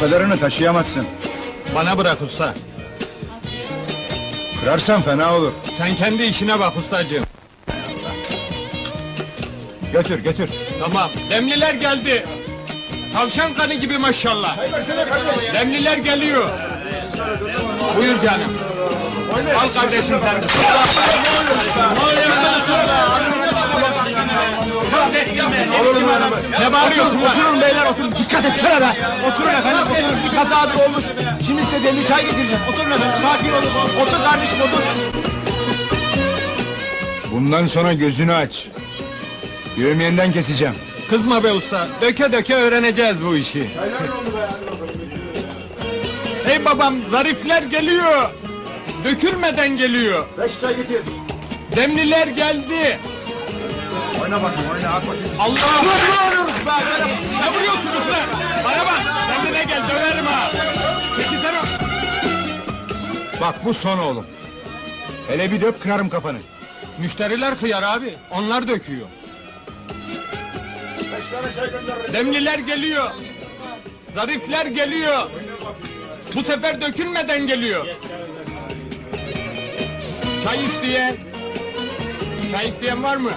kadarını taşıyamazsın. Bana bırak usta. Kırarsan fena olur. Sen kendi işine bak ustacığım. Götür götür. Tamam. Demliler geldi. Tavşan kanı gibi maşallah. Demliler geliyor. Buyur canım. Al kardeşim sen de. Ne bağırıyorsun lan? Oturun beyler oturun. Dikkat etsene be. Oturun efendim oturun. Bir kaza olmuş. Şimdi size demli çay getireceğim. Oturun efendim. Sakin olun. Otur kardeşim otur. Bundan sonra gözünü aç. Yövmiyenden keseceğim. Kızma be usta. Döke döke öğreneceğiz bu işi. Hey babam zarifler geliyor. Dökülmeden geliyor. Beş çay getir. Demliler geldi. Oyna bakayım oyna at bakayım. Allah! Ne vuruyoruz be? Ne vuruyorsunuz lan? Bana bak! Kendine gel döverim ha! Çekilsene! Bak bu son oğlum. Hele bir dök kırarım kafanı. Müşteriler hıyar abi. Onlar döküyor. beş tane çay gönder. Demliler geliyor. Zarifler geliyor. Bu sefer dökülmeden geliyor. Çay isteyen. Çay isteyen var mı?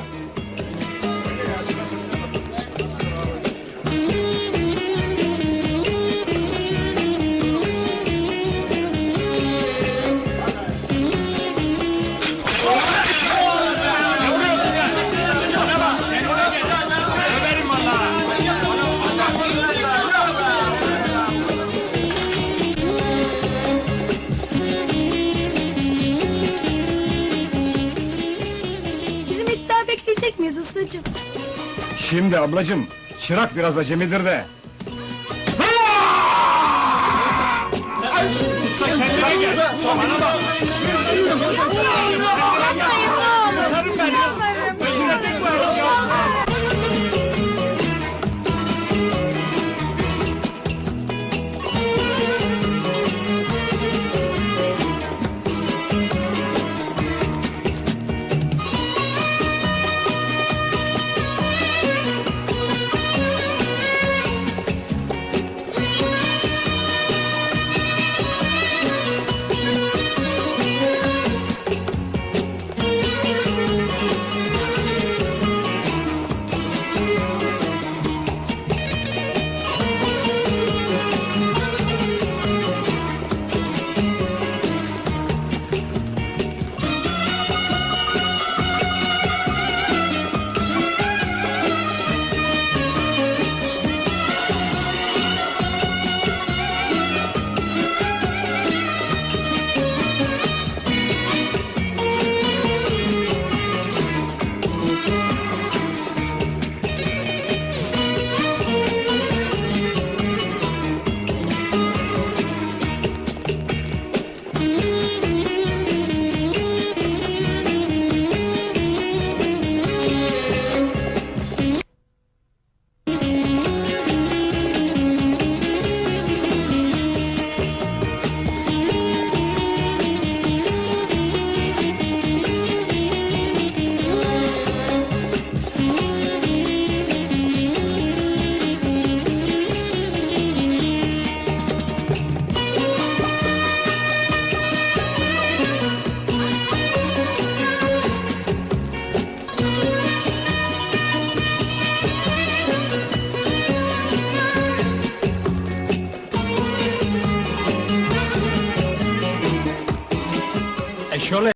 Ustacığım? Şimdi ablacım, çırak biraz acemidir de. Kendine gel. Bana bak. això